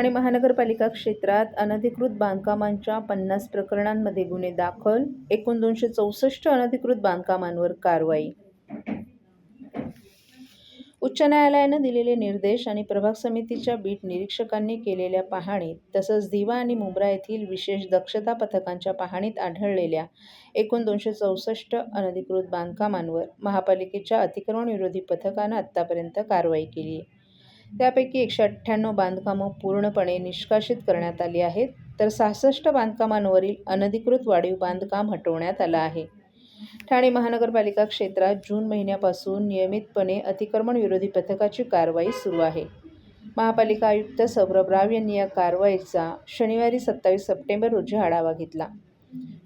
ठाणे महानगरपालिका क्षेत्रात अनधिकृत बांधकामांच्या पन्नास प्रकरणांमध्ये गुन्हे दाखल एकूण दोनशे चौसष्ट अनधिकृत बांधकामांवर कारवाई. उच्च न्यायालयानं दिलेले निर्देश आणि प्रभाग समितीच्या बीट निरीक्षकांनी केलेल्या पाहणीत तसंच दिवा आणि मुंब्रा येथील विशेष दक्षता पथकांच्या पाहणीत आढळलेल्या एकूण दोनशे चौसष्ट अनधिकृत बांधकामांवर महापालिकेच्या अतिक्रमण विरोधी पथकानं आत्तापर्यंत कारवाई केली. आहे त्यापैकी एकशे अठ्ठ्याण्णव बांधकामं पूर्णपणे निष्कासित करण्यात आली आहेत तर सहासष्ट बांधकामांवरील अनधिकृत वाढीव बांधकाम हटवण्यात आलं आहे. ठाणे महानगरपालिका क्षेत्रात जून महिन्यापासून नियमितपणे अतिक्रमण विरोधी पथकाची कारवाई सुरू आहे. महापालिका आयुक्त सौरभ राव यांनी या कारवाईचा शनिवारी सत्तावीस सप्टेंबर रोजी आढावा घेतला.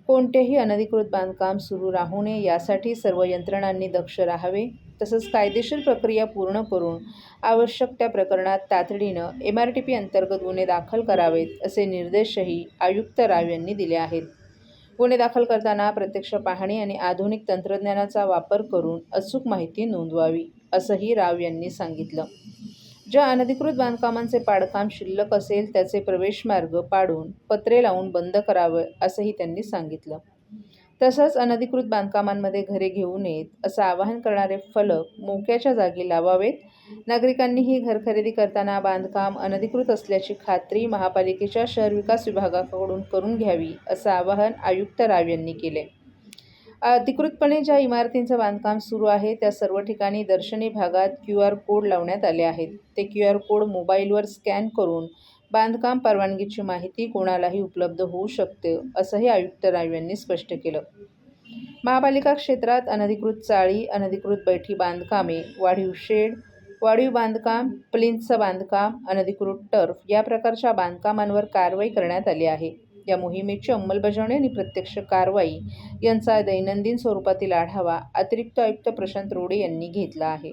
कोणतेही अनधिकृत बांधकाम सुरू राहू नये यासाठी सर्व यंत्रणांनी दक्ष राहावे तसंच कायदेशीर प्रक्रिया पूर्ण करून आवश्यक त्या प्रकरणात तातडीनं एम आर टी पी अंतर्गत गुन्हे दाखल करावेत असे निर्देशही आयुक्त राव यांनी दिले आहेत. गुन्हे दाखल करताना प्रत्यक्ष पाहणी आणि आधुनिक तंत्रज्ञानाचा वापर करून अचूक माहिती नोंदवावी असंही राव यांनी सांगितलं. ज्या अनधिकृत बांधकामांचे पाडकाम शिल्लक असेल त्याचे प्रवेशमार्ग पाडून पत्रे लावून बंद करावं असंही त्यांनी सांगितलं. तसंच अनधिकृत बांधकामांमध्ये घरे घेऊ नयेत असं आवाहन करणारे फलक मोक्याच्या जागी लावावेत. नागरिकांनीही घर खरेदी करताना बांधकाम अनधिकृत असल्याची खात्री महापालिकेच्या शहर विकास विभागाकडून करून घ्यावी असं आवाहन आयुक्त राव यांनी केले. अधिकृतपणे ज्या इमारतींचं बांधकाम सुरू आहे त्या सर्व ठिकाणी दर्शनी भागात क्यू आर कोड लावण्यात आले आहेत. ते क्यू आर कोड मोबाईलवर स्कॅन करून बांधकाम परवानगीची माहिती कोणालाही उपलब्ध होऊ शकते असंही आयुक्त राव यांनी स्पष्ट केलं. महापालिका क्षेत्रात अनधिकृत चाळी अनधिकृत बैठी बांधकामे वाढीव शेड वाढीव बांधकाम प्लिंथचं बांधकाम अनधिकृत टर्फ या प्रकारच्या बांधकामांवर कारवाई करण्यात आली आहे. या मोहिमेची अंमलबजावणी आणि प्रत्यक्ष कारवाई यांचा दैनंदिन स्वरूपातील आढावा अतिरिक्त आयुक्त प्रशांत रोडे यांनी घेतला आहे.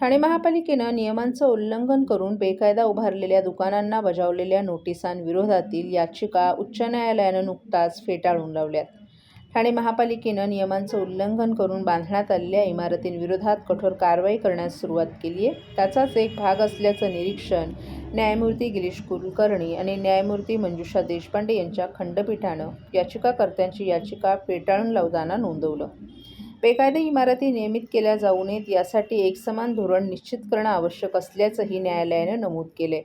ठाणे महापालिकेनं नियमांचं उल्लंघन करून बेकायदा उभारलेल्या दुकानांना बजावलेल्या नोटिसांविरोधातील याचिका उच्च न्यायालयानं नुकताच फेटाळून लावल्यात. ठाणे महापालिकेनं नियमांचं उल्लंघन करून बांधण्यात आलेल्या इमारतींविरोधात कठोर कारवाई करण्यास सुरुवात केली आहे. त्याचाच एक भाग असल्याचं निरीक्षण न्यायमूर्ती गिरीश कुलकर्णी आणि न्यायमूर्ती मंजुषा देशपांडे यांच्या खंडपीठानं याचिकाकर्त्यांची याचिका फेटाळून लावताना नोंदवलं. बेकायदे इमारती नियमित केल्या जाऊ नयेत यासाठी एकसमान धोरण निश्चित करणं आवश्यक असल्याचंही न्यायालयानं नमूद केले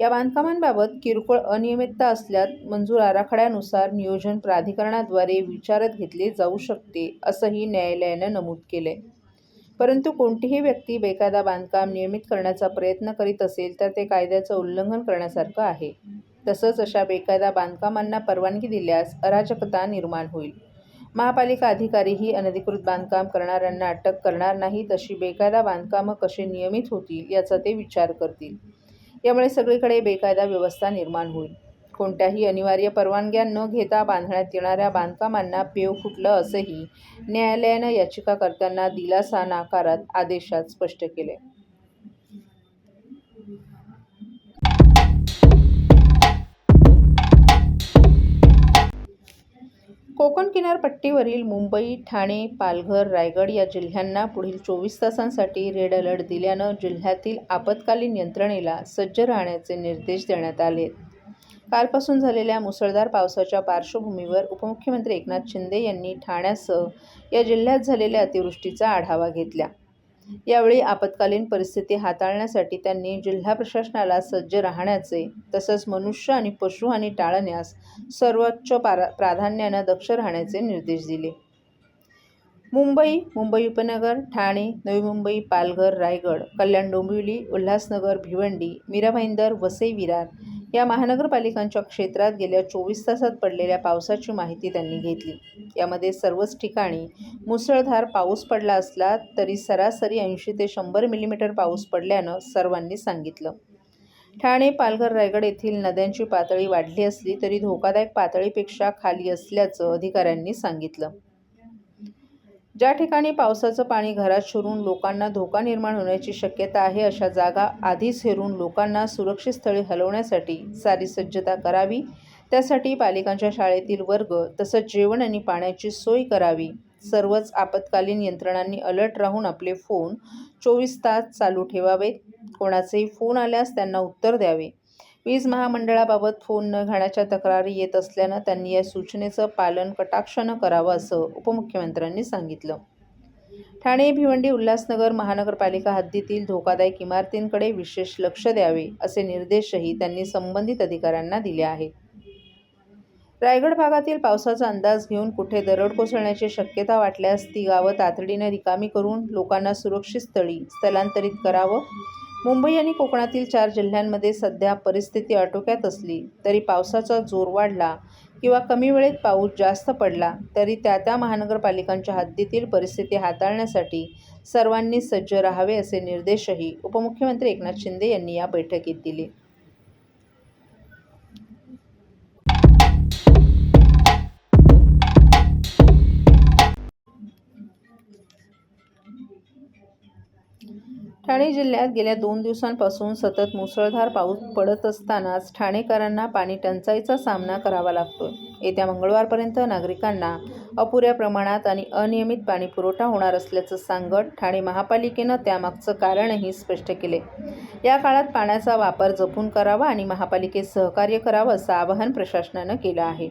या बांधकामांबाबत किरकोळ अनियमितता असल्यास मंजूर आराखड्यानुसार नियोजन प्राधिकरणाद्वारे विचारात घेतले जाऊ शकते असंही न्यायालयानं नमूद केले परंतु कोणतीही व्यक्ती बेकायदा बांधकाम नियमित करण्याचा प्रयत्न करीत असेल तर ते कायद्याचं उल्लंघन करण्यासारखं आहे. तसंच अशा बेकायदा बांधकामांना परवानगी दिल्यास अराजकता निर्माण होईल. महापालिका अधिकारीही अनधिकृत बांधकाम करणाऱ्यांना अटक करणार नाहीत अशी बेकायदा बांधकामं कशी नियमित होतील याचा ते विचार करतील. यामुळे सगळीकडे बेकायदा व्यवस्था निर्माण होईल. कोणत्याही अनिवार्य परवानग्या न घेता बांधण्यात येणाऱ्या बांधकामांना पेव फुटलं असंही न्यायालयानं याचिकाकर्त्यांना दिलासा नाकारत आदेशात स्पष्ट केले. कोकण किनारपट्टीवरील मुंबई ठाणे पालघर रायगड या जिल्ह्यांना पुढील चोवीस तासांसाठी रेड अलर्ट दिल्यानं जिल्ह्यातील आपत्कालीन यंत्रणेला सज्ज राहण्याचे निर्देश देण्यात आले. कालपासून झालेल्या मुसळधार पावसाच्या पार्श्वभूमीवर उपमुख्यमंत्री एकनाथ शिंदे यांनी ठाण्यासह या जिल्ह्यात झालेल्या अतिवृष्टीचा आढावा घेतला. यावेळी आपत्कालीन परिस्थिती हाताळण्यासाठी त्यांनी जिल्हा प्रशासनाला सज्ज राहण्याचे तसंच मनुष्य आणि पशुहानी टाळण्यास सर्वोच्च प्रा प्राधान्यानं दक्ष राहण्याचे निर्देश दिले. मुंबई मुंबई उपनगर ठाणे नवी मुंबई पालघर रायगड कल्याण डोंबिवली उल्हासनगर भिवंडी मीरा भाईंदर वसई विरार या महानगरपालिकांच्या क्षेत्रात गेल्या चोवीस तासात पडलेल्या पावसाची माहिती त्यांनी घेतली. यामध्ये सर्वच ठिकाणी मुसळधार पाऊस पडला असला तरी सरासरी ऐंशी ते शंभर मिलीमीटर पाऊस पडल्यानं सर्वांनी सांगितलं. ठाणे पालघर रायगड येथील नद्यांची पातळी वाढली असली तरी धोकादायक पातळीपेक्षा खाली असल्याचं अधिकाऱ्यांनी सांगितलं. ज्या ठिकाणी पावसाचं पाणी घरात शिरून लोकांना धोका निर्माण होण्याची शक्यता आहे अशा जागा आधीच हेरून लोकांना सुरक्षित स्थळी हलवण्यासाठी सारी सज्जता करावी. त्यासाठी पालिकांच्या शाळेतील वर्ग तसंच जेवण आणि पाण्याची सोय करावी. सर्वच आपत्कालीन यंत्रणांनी अलर्ट राहून आपले फोन चोवीस तास चालू ठेवावेत. कोणाचेही फोन आल्यास त्यांना उत्तर द्यावे. वीज महामंडळाबाबत फोन न घेण्याच्या तक्रारी येत असल्यानं त्यांनी या सूचनेचं पालन कटाक्षानं करावं असं उपमुख्यमंत्र्यांनी सांगितलं. ठाणे भिवंडी उल्हासनगर महानगरपालिका हद्दीतील धोकादायक इमारतींकडे विशेष लक्ष द्यावे असे निर्देशही त्यांनी संबंधित अधिकाऱ्यांना दिले आहेत. रायगड भागातील पावसाचा अंदाज घेऊन कुठे दरड कोसळण्याची शक्यता वाटल्यास ती गावं तातडीने रिकामी करून लोकांना सुरक्षित स्थळी स्थलांतरित करावं मुंबई आणि कोकणातील चार जिल्ह्यांमध्ये सध्या परिस्थिती आटोक्यात असली तरी पावसाचा जोर वाढला किंवा कमी वेळेत पाऊस जास्त पडला तरी त्या त्या महानगरपालिकांच्या हद्दीतील परिस्थिती हाताळण्यासाठी सर्वांनी सज्ज राहावे असे निर्देशही उपमुख्यमंत्री एकनाथ शिंदे यांनी या बैठकीत दिले. ठाणे जिल्ह्यात गेल्या दोन दिवसांपासून सतत मुसळधार पाऊस पडत असतानाच ठाणेकरांना पाणी टंचाईचा सामना करावा लागतोय. येत्या मंगळवारपर्यंत नागरिकांना अपुऱ्या प्रमाणात आणि अनियमित पाणी पुरवठा होणार असल्याचं सांगत ठाणे महापालिकेनं त्यामागचं कारणही स्पष्ट केले या काळात पाण्याचा वापर जपून करावा आणि महापालिकेत सहकार्य करावं असं आवाहन प्रशासनानं केलं आहे.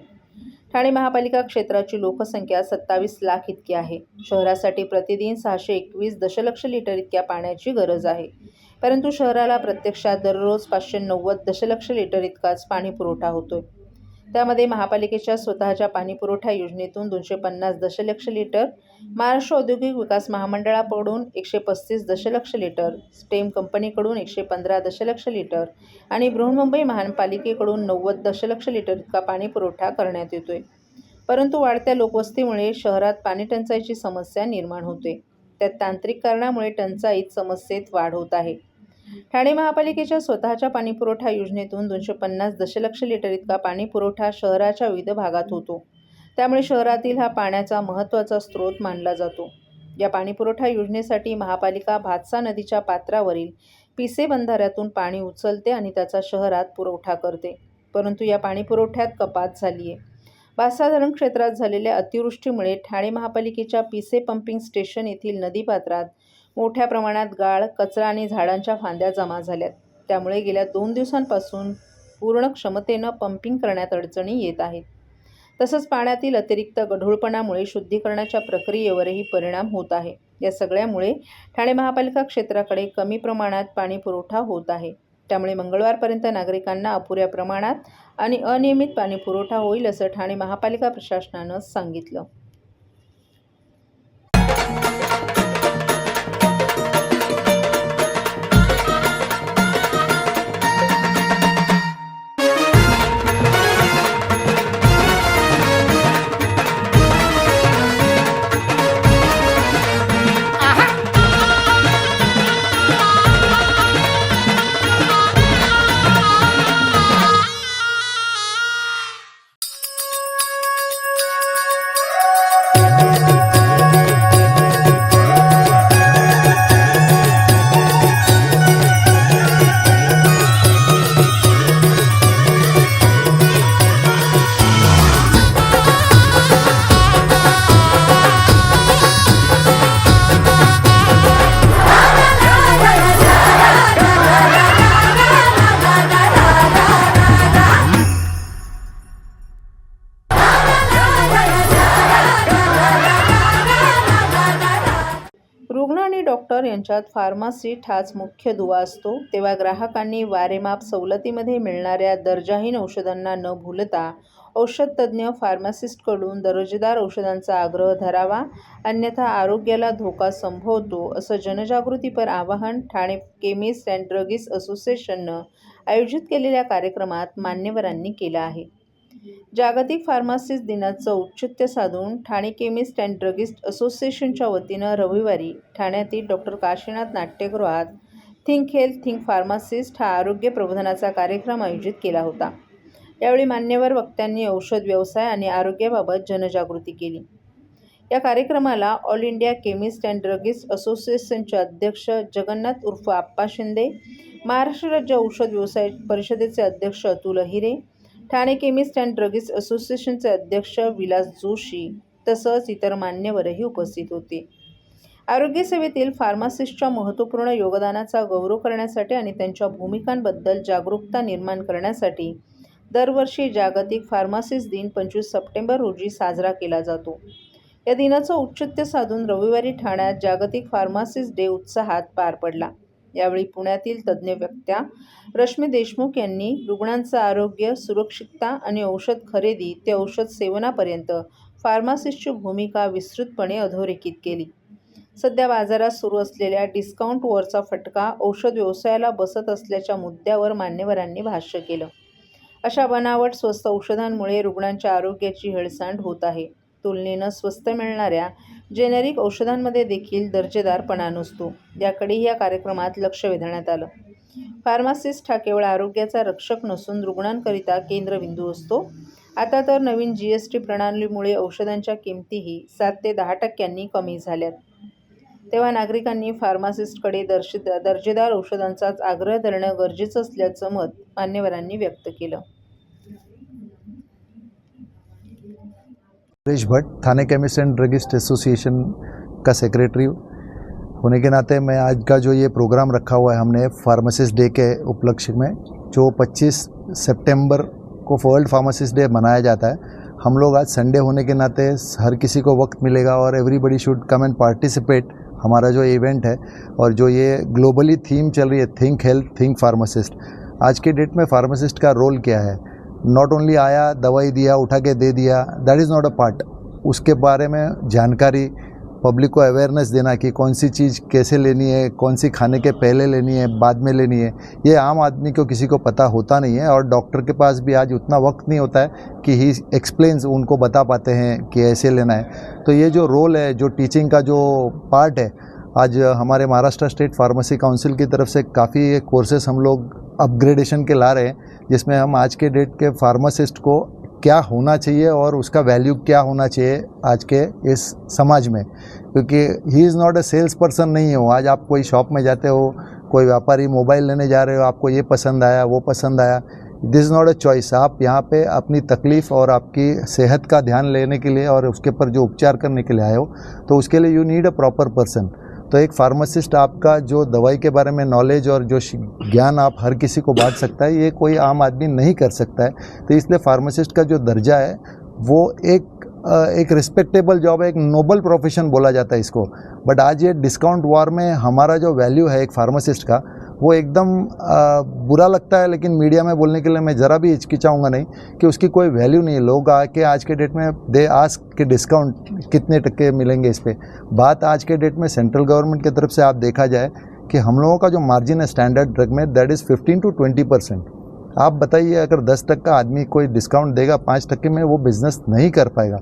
ठाणे महापालिका क्षेत्राची लोकसंख्या सत्तावीस लाख इतकी आहे. शहरासाठी प्रतिदिन सहाशे एकवीस दशलक्ष लिटर इतक्या पाण्याची गरज आहे. परंतु शहराला प्रत्यक्षात दररोज पाचशे नव्वद दशलक्ष लिटर इतकाच पाणी पुरवठा होतोय. त्यामध्ये महापालिकेच्या स्वतःच्या पाणीपुरवठा योजनेतून दोनशे पन्नास दशलक्ष लिटर महाराष्ट्र औद्योगिक विकास महामंडळाकडून एकशे पस्तीस दशलक्ष लिटर स्टेम कंपनीकडून एकशे पंधरा दशलक्ष लिटर आणि बृहन्मुंबई महानपालिकेकडून नव्वद दशलक्ष लिटर इतका पाणीपुरवठा करण्यात येतोय. परंतु वाढत्या लोकवस्तीमुळे शहरात पाणी टंचाईची समस्या निर्माण होते. त्यात तांत्रिक कारणामुळे टंचाईत समस्येत वाढ होत आहे. ठाणे महापालिकेच्या स्वतःच्या पाणीपुरवठा योजनेतून दोनशे पन्नास दशलक्ष लिटर इतका पाणीपुरवठा शहराच्या विविध भागात होतो. त्यामुळे शहरातील हा पाण्याचा महत्त्वाचा स्रोत मानला जातो. या पाणीपुरवठा योजनेसाठी महापालिका भातसा नदीच्या पात्रावरील पिसे बंधाऱ्यातून पाणी उचलते आणि त्याचा शहरात पुरवठा करते. परंतु या पाणीपुरवठ्यात कपात झाली आहे भातसा धरण क्षेत्रात झालेल्या अतिवृष्टीमुळे ठाणे महापालिकेच्या पिसे पंपिंग स्टेशन येथील नदीपात्रात मोठ्या प्रमाणात गाळ कचरा आणि झाडांच्या फांद्या जमा झाल्यात. त्यामुळे गेल्या दोन दिवसांपासून पूर्ण क्षमतेनं पंपिंग करण्यात अडचणी येत आहेत. तसंच पाण्यातील अतिरिक्त गढूळपणामुळे शुद्धीकरणाच्या प्रक्रियेवरही परिणाम होत आहे. या सगळ्यामुळे ठाणे महापालिका क्षेत्राकडे कमी प्रमाणात पाणी पुरवठा होत आहे. त्यामुळे मंगळवारपर्यंत नागरिकांना अपुऱ्या प्रमाणात आणि अनियमित पाणी पुरवठा होईल असं ठाणे महापालिका प्रशासनानं सांगितलं. डॉक्टर यांच्यात फार्मासिस्ट हाच मुख्य दुवा असतो. तेव्हा ग्राहकांनी वारेमाप सवलतीमध्ये मिळणाऱ्या दर्जाहीन औषधांना न भुलता औषध तज्ज्ञ फार्मासिस्टकडून दर्जेदार औषधांचा आग्रह धरावा. अन्यथा आरोग्याला धोका संभवतो असं जनजागृतीपर आवाहन ठाणे केमिस्ट अँड ड्रगिस्ट असोसिएशननं आयोजित केलेल्या कार्यक्रमात मान्यवरांनी केलं आहे. जागतिक फार्मासिस्ट दिनाचं औचित्य साधून ठाणे केमिस्ट अँड ड्रगिस्ट असोसिएशनच्या वतीनं रविवारी ठाण्यातील डॉक्टर काशीनाथ नाट्यगृहात थिंक हेल्थ थिंक फार्मासिस्ट हा आरोग्य प्रबोधनाचा कार्यक्रम आयोजित केला होता. यावेळी मान्यवर वक्त्यांनी औषध व्यवसाय आणि आरोग्याबाबत जनजागृती केली. या कार्यक्रमाला all India chemist and druggist असोसिएशनचे अध्यक्ष जगन्नाथ उर्फ आप्पा शिंदे महाराष्ट्र राज्य औषध व्यवसाय परिषदेचे अध्यक्ष Atul Ahire Thane chemist and druggist असोसिएशनचे अध्यक्ष विलास जोशी तसंच इतर मान्यवरही उपस्थित होते. आरोग्यसेवेतील फार्मासिस्टच्या महत्त्वपूर्ण योगदानाचा गौरव करण्यासाठी आणि त्यांच्या भूमिकांबद्दल जागरूकता निर्माण करण्यासाठी दरवर्षी जागतिक फार्मासिस्ट दिन पंचवीस सप्टेंबर रोजी साजरा केला जातो. या दिनाचं औचित्य साधून रविवारी ठाण्यात जागतिक फार्मासिस्ट डे उत्साहात पार पडला. यावेळी पुण्यातील तज्ज्ञ व्यक्त्या रश्मी देशमुख यांनी रुग्णांचं आरोग्य सुरक्षितता आणि औषध खरेदी ते औषध सेवनापर्यंत फार्मासिस्टची भूमिका विस्तृतपणे अधोरेखित केली. सध्या बाजारात सुरू असलेल्या डिस्काउंट वरचा फटका औषध व्यवसायाला बसत असल्याच्या मुद्द्यावर मान्यवरांनी भाष्य केलं. अशा बनावट स्वस्त औषधांमुळे रुग्णांच्या आरोग्याची हेळसांड होत आहे. तुलनेनं स्वस्त मिळणाऱ्या जेनेरिक औषधांमध्ये देखील दर्जेदारपणा नसतो. याकडेही या कार्यक्रमात लक्ष वेधण्यात आलं. फार्मासिस्ट हा केवळ आरोग्याचा रक्षक नसून रुग्णांकरिता केंद्रबिंदू असतो. आता तर नवीन जी एस टी प्रणालीमुळे औषधांच्या किमतीही सात ते दहा टक्क्यांनी कमी झाल्यात. तेव्हा नागरिकांनी फार्मासिस्टकडे दर्शे दर्जेदार औषधांचाच आग्रह धरणं गरजेचं असल्याचं मत मान्यवरांनी व्यक्त केलं. Suresh Bhatt, Thane chemist and druggist association का सेक्रेटरी होने के नाते मैं आज का जो ये प्रोग्राम रखा हुआ है हमने फार्मासिस्ट डे के उपलक्ष्य में, जो 25 सितंबर को वर्ल्ड फार्मासिस्ट डे मनाया जाता है, हम लोग आज संडे होने के नाते हर किसी को वक्त मिलेगा और everybody should come and participate हमारा जो इवेंट है और जो ये ग्लोबली थीम चल रही है थिंक हेल्थ थिंक फार्मासिस्ट आज के डेट में फार्मासिस्ट का रोल क्या है? नॉट ओनली आया, दवाई दिया, उठा के दे दिया that is not a part उसके बारे में जानकारी पब्लिक को अवेयरनेस देना कि कौन सी चीज़ कैसे लेनी है, कौन सी खाने के पहले लेनी है, बाद में लेनी है, ये आम आदमी को किसी को पता होता नहीं है और डॉक्टर के पास भी आज उतना वक्त नहीं होता है कि ही एक्सप्लेन्स उनको बता पाते हैं कि ऐसे लेना है। तो ये जो रोल है, जो टीचिंग का जो पार्ट है, आज हमारे महाराष्ट्र स्टेट फार्मेसी काउंसिल की तरफ़ से काफ़ी कोर्सेस हम लोग अपग्रेडेशन के ला रहे हैं। जिसमें हम आज के डेट के फार्मासिस्ट को क्या होना चाहिए और उसका वैल्यू क्या होना चाहिए आज के इस समाज में। क्योंकि he is not a sales person नहीं हो आज आप कोई शॉप में जाते हो, कोई व्यापारी मोबाइल लेने जा रहे हो, आपको ये पसंद आया, वो पसंद आया। This is not a choice आप यहाँ पे अपनी तकलीफ़ और आपकी सेहत का ध्यान लेने के लिए और उसके ऊपर जो उपचार करने के लिए आए हो तो उसके लिए you need a proper person तो एक फार्मासिस्ट आपका जो दवाई के बारे में नॉलेज और जो ज्ञान आप हर किसी को बांट सकता है, ये कोई आम आदमी नहीं कर सकता है। तो इसलिए फार्मासिस्ट का जो दर्जा है, वो एक एक रिस्पेक्टेबल जॉब है, एक नोबल प्रोफेशन बोला जाता है इसको। बट आज ये डिस्काउंट वॉर में हमारा जो वैल्यू है एक फार्मासिस्ट का वो एकदम बुरा लगता है, लेकिन मीडिया में बोलने के लिए मैं ज़रा भी हिचकिचाऊँगा नहीं कि उसकी कोई वैल्यू नहीं है। लोग आके आज के डेट में दे आज के डिस्काउंट कितने टक्के मिलेंगे इस पर बात आज के डेट में सेंट्रल गवर्नमेंट की तरफ़ से आप देखा जाए कि हम लोगों का जो मार्जिन है स्टैंडर्ड ड्रग में that is fifteen to twenty percent आप बताइए, अगर दस टक्का आदमी कोई डिस्काउंट देगा, पाँच टक्के में वो बिज़नेस नहीं कर पाएगा।